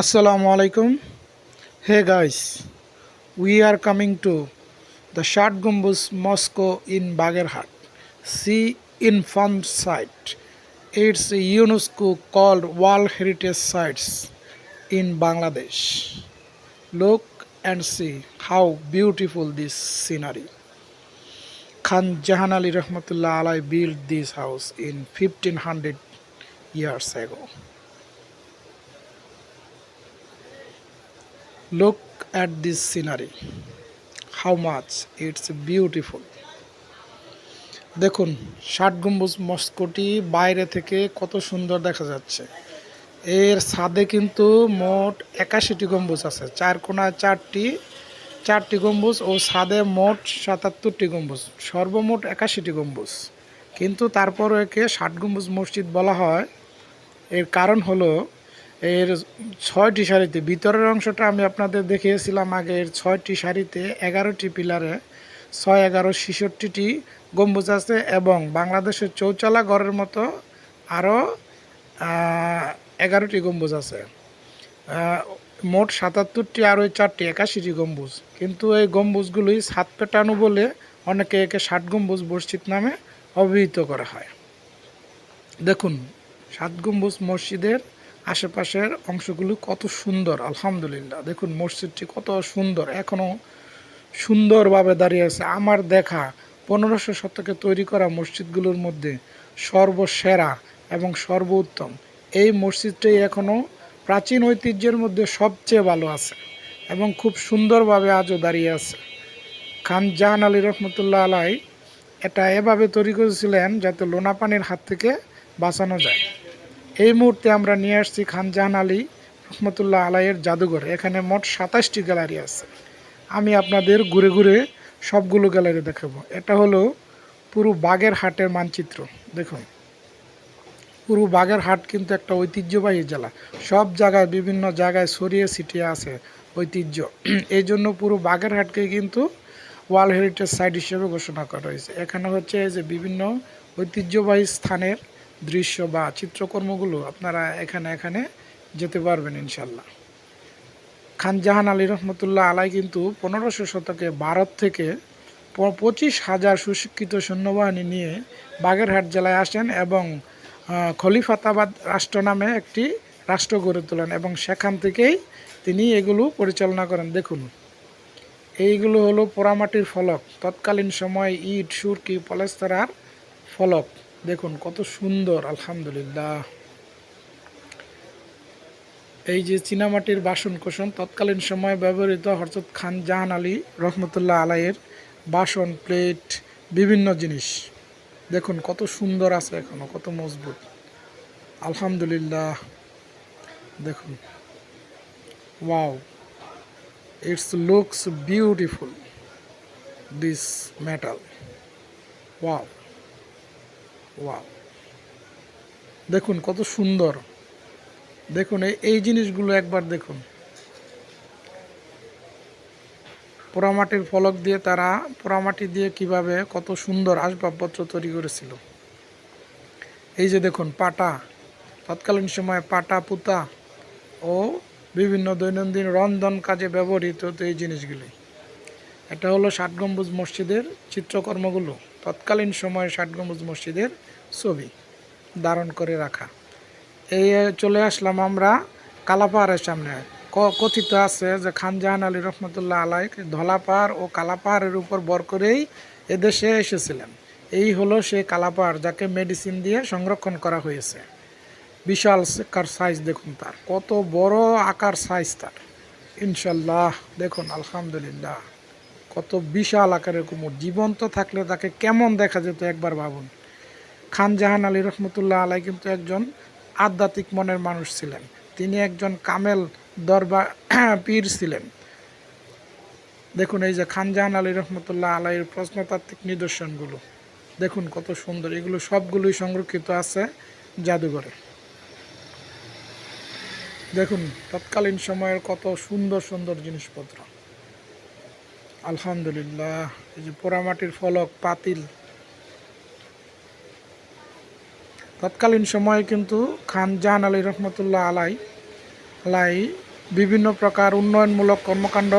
Assalamu alaikum. Hey guys, we are coming to the Shad Gumbuz Mosque in Bagerhat. See informed site. It's a UNESCO called World Heritage Sites in Bangladesh. Look and see how beautiful this scenery. Khan Jahan Ali Rahmatullah Alai built this house in 1500 years ago. Look at this scenery. How much it's beautiful. দেখুন, ষাট গম্বুজ মস্কোটি বাইরে থেকে কত সুন্দর দেখা যাচ্ছে। এর ছাদে কিন্তু মোট একাশিটি গম্বুজ আছে। চার কোনায় চারটি চারটি গম্বুজ ও ছাদে মোট সাতাত্তরটি গম্বুজ। সর্বমোট একাশিটি গম্বুজ। কিন্তু তারপরও একে ষাট গম্বুজ মসজিদ বলা হয়। এর কারণ হলো এর ছয়টি সারিতে ভিতরের অংশটা আমি আপনাদের দেখিয়েছিলাম আগে, এর ছয়টি সারিতে এগারোটি পিলারে ছয় এগারো ছেষট্টিটি গম্বুজ আছে এবং বাংলাদেশের চৌচালা ঘরের মতো আরও এগারোটি গম্বুজ আছে। মোট সাতাত্তরটি আর ওই চারটি একাশিটি গম্বুজ। কিন্তু এই গম্বুজগুলোই সাত পেটানো বলে অনেকে একে ষাট গম্বুজ মসজিদ নামে অভিহিত করা হয়। দেখুন, সাত গম্বুজ মসজিদের আশেপাশের অংশগুলো কত সুন্দর, আলহামদুলিল্লাহ। দেখুন, মসজিদটি কত সুন্দর এখনও সুন্দরভাবে দাঁড়িয়ে আছে। আমার দেখা, পনেরোশো শতকে তৈরি করা মসজিদগুলোর মধ্যে সর্বসেরা এবং সর্বোত্তম। এই মসজিদটাই এখনও প্রাচীন ঐতিহ্যের মধ্যে সবচেয়ে ভালো আছে এবং খুব সুন্দরভাবে আজও দাঁড়িয়ে আছে। খান জাহান আলী রহমতুল্লাহ আলাই এটা এভাবে তৈরি করেছিলেন যাতে লোনা পানির হাত থেকে বাঁচানো যায়। এই মুহূর্তে আমরা নিয়ে আসছি খান জাহান আলী রহমতুল্লাহ আলাইয়ের জাদুঘর। এখানে মোট সাতাশটি গ্যালারি আছে। আমি আপনাদের ঘুরে ঘুরে সবগুলো গ্যালারি দেখাবো। এটা হলো পুরো বাগের হাটের মানচিত্র। দেখুন। পুরো বাগের হাট কিন্তু একটা ঐতিহ্যবাহী জেলা। সব জায়গায়, বিভিন্ন জায়গায় ছড়িয়ে ছিটিয়ে আছে ঐতিহ্য। এই জন্য পুরো বাগের হাটকে কিন্তু ওয়ার্ল্ড হেরিটেজ সাইট হিসেবে ঘোষণা করা হয়েছে। এখানে হচ্ছে যে বিভিন্ন ঐতিহ্যবাহী স্থানের দৃশ্য বা চিত্রকর্মগুলো আপনারা এখানে এখানে যেতে পারবেন ইনশাল্লাহ খান জাহান আলী রহমতুল্লাহ আলাই কিন্তু পনেরোশো শতকে ভারত থেকে পঁচিশ হাজার সুশিক্ষিত সৈন্যবাহিনী নিয়ে বাগেরহাট জেলায় আসেন এবং খলিফাতাবাদ রাষ্ট্র নামে একটি রাষ্ট্র গড়ে তোলেন এবং সেখান থেকেই তিনি এগুলো পরিচালনা করেন। দেখুন, এইগুলো হলো পোড়ামাটির ফলক। তৎকালীন সময়ে ইট, সুরকি, পলেস্তরার ফলক। দেখুন, কত সুন্দর, আলহামদুলিল্লাহ। এই যে চীনামাটির বাসন কোসন তৎকালীন সময়ে ব্যবহৃত হরজত খান জাহান আলী রহমতুল্লাহ আলাইয়ের বাসন, প্লেট, বিভিন্ন জিনিস। দেখুন, কত সুন্দর আছে এখনও, কত মজবুত। আলহামদুলিল্লাহ। দেখুন। Wow. It's looks beautiful this metal wow. Wow দেখুন, কত সুন্দর। দেখুন এই জিনিসগুলো একবার দেখুন। পোড়ামাটির ফলক দিয়ে তারা, পোড়ামাটি দিয়ে কীভাবে কত সুন্দর আসবাবপত্র তৈরি করেছিল। এই যে দেখুন, পাটা। তৎকালীন সময়ে পাটা, পুতা ও বিভিন্ন দৈনন্দিন রন্ধন কাজে ব্যবহৃত হতো এই জিনিসগুলি। এটা হলো ষাট গম্বুজ মসজিদের চিত্রকর্মগুলো। তৎকালীন সময়ে ষাট গম্বুজ মসজিদের ছবি ধারণ করে রাখা। এই চলে আসলাম আমরা কালাপাহাড়ের সামনে। কথিত আছে যে খানজাহান আলী রহমতুল্লাহ আলাই ধলাপাহাড় ও কালাপাহাড়ের উপর বর করেই এদেশে এসেছিলেন। এই হলো সেই কালাপাহাড় যাকে মেডিসিন দিয়ে সংরক্ষণ করা হয়েছে। বিশাল সাইজ দেখুন তার। কত বড় আকার সাইজ তার। ইনশাল্লাহ দেখুন, আলহামদুলিল্লাহ। কত বিশাল আকারের কুমোর। জীবন্ত থাকলে তাকে কেমন দেখা যেত একবার ভাবুন। খান জাহান আলী রহমতুল্লাহ আলাই কিন্তু একজন আধ্যাত্মিক মনের মানুষ ছিলেন। তিনি একজন কামেল দরবার পীর ছিলেন। দেখুন এই যে খান জাহান আলী রহমতুল্লাহ আলাইয়ের প্রশ্নতাত্ত্বিক নিদর্শনগুলো। দেখুন কত সুন্দর। এগুলো সবগুলোই সংরক্ষিত আছে জাদুঘরে। দেখুন, তৎকালীন সময়ের কত সুন্দর সুন্দর জিনিসপত্র। আলহামদুলিল্লাহ, এই যে পোড়ামাটির ফলক, পাতিল। তৎকালীন সময়ে কিন্তু খান জাহান আলী রহমতুল্লাহ আলাই আলাই বিভিন্ন প্রকার উন্নয়নমূলক কর্মকাণ্ড